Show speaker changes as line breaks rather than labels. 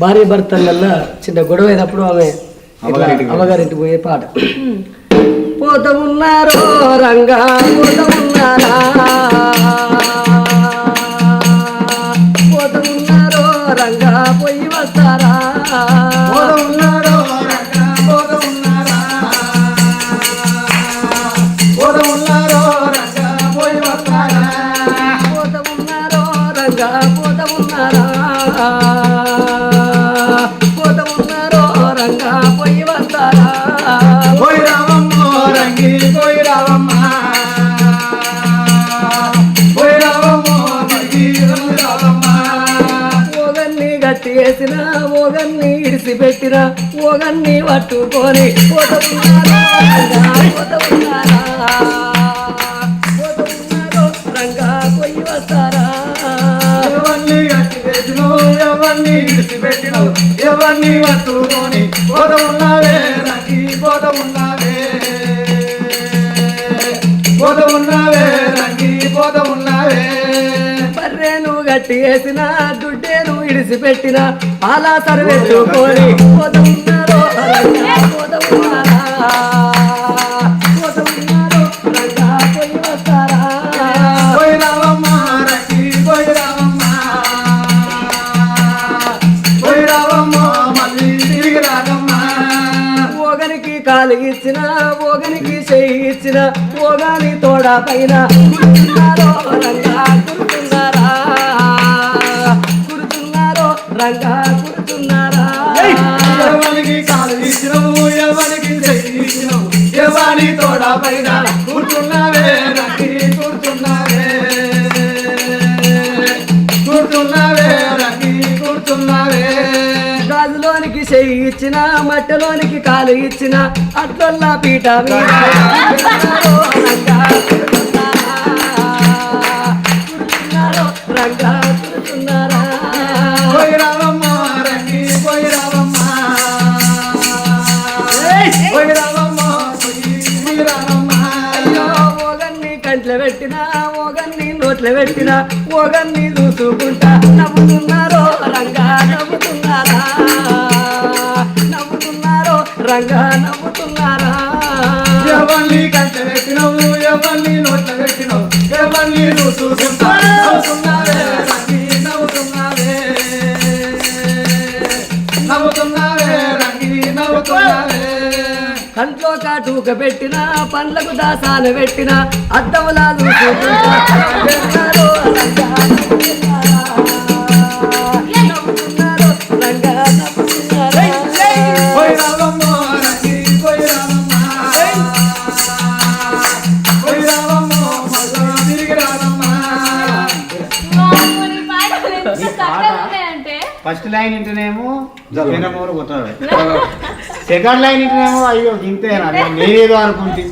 భార్య భర్తలల్లో చిన్న గొడవ అయినప్పుడు ఆమె
అమ్మగారింటికి
పోయే. పాట. పోత ఉన్నారో రంగా పోత ఉన్నారా పోత ఉన్నారో రంగా పోయి వస్తారా? గట్టి వేసిన ఓగన్ని ఇడిసిపెట్టిన ఓగన్ని పట్టుకొని రంగా వస్తారా?
ఎవరిని గట్టి వేసినావు ఎవరిని విడిచిపెట్టినావు ఎవరిని పట్టుకొని పోత ఉన్నావే రంగి పోత ఉన్నావే పోత ఉన్నావే రంగి పోత ఉన్నావే
బర్రెను గట్టి వేసిన ఇడిసిపెట్టిన అలా సరిపెట్టుకొని పోత ఉన్నారో రంగా పోత ఉన్నారా పోత ఉన్నారో రంగా పోయి వస్తారా?
పోయి రావమ్మా రంగి పోయి రావమ్మా పోయి రావమ్మా మళ్ళీ తిరిగి రాగమ్మా
ఓగనికి కాలు ఇచ్చిన ఓగనికి చెయ్యి ఇచ్చిన ఓగాని తోడ పైన రంగా
ఎవరికి కాలు ఇచ్చినవు? ఎవరికి చెయ్యి ఇచ్చినవు? ఎవరి తోడ పైన కూర్చున్నావే? రంగి కూర్చున్నావే? కూర్చున్నావే? రంగి కూర్చున్నావే?
గాజులోనికి చెయ్యి ఇచ్చిన మట్టెలోనికి కాలు ఇచ్చిన అట్లల్లా పీట మీద కుడుతున్నారా
పోయి రావమ్మా రంగి పోయి రావమ్మా పోయి రావమ్మా పోయి పోయి రావమ్మా
అయ్యో ఓగన్ని కంట్లో పెట్టినా ఓగన్ని నోట్లో పెట్టినా ఓగన్ని చూసుకుంటా నవ్వుతున్నారో రంగా నవ్వుతున్నారా? నవ్వుతున్నారో రంగా నవ్వుతున్నారా?
ఎవరిని కంట పెట్టినవు ఎవరిని నోట్ల పెట్టినవు ఎవరిని చూసుకుంటా
కంట్లో కాటుక పెట్టినా పండ్లకు దాసాలు పెట్టినా అద్దములా చూసుకుంటా నవ్వుతున్నారో రంగా నవ్వుతున్నారా నవ్వుతున్నారో రంగా నవ్వుతున్నారా
పోయి రావమ్మా రంగి పోయి రావమ్మా పోయి రావమ్మా మళ్ళా తిరిగి రావమ్మా
మామూలు పాటలు ఎంత చక్కగా ఉన్నాయంటే
ఫస్ట్ లైన్ ఇంటనేమో జగనమూరు కొట్టాడు సెకండ్ లైన్ ఇంటనేమో అయ్యో ఇంతేనా? నేనేదో అనుకుంటే.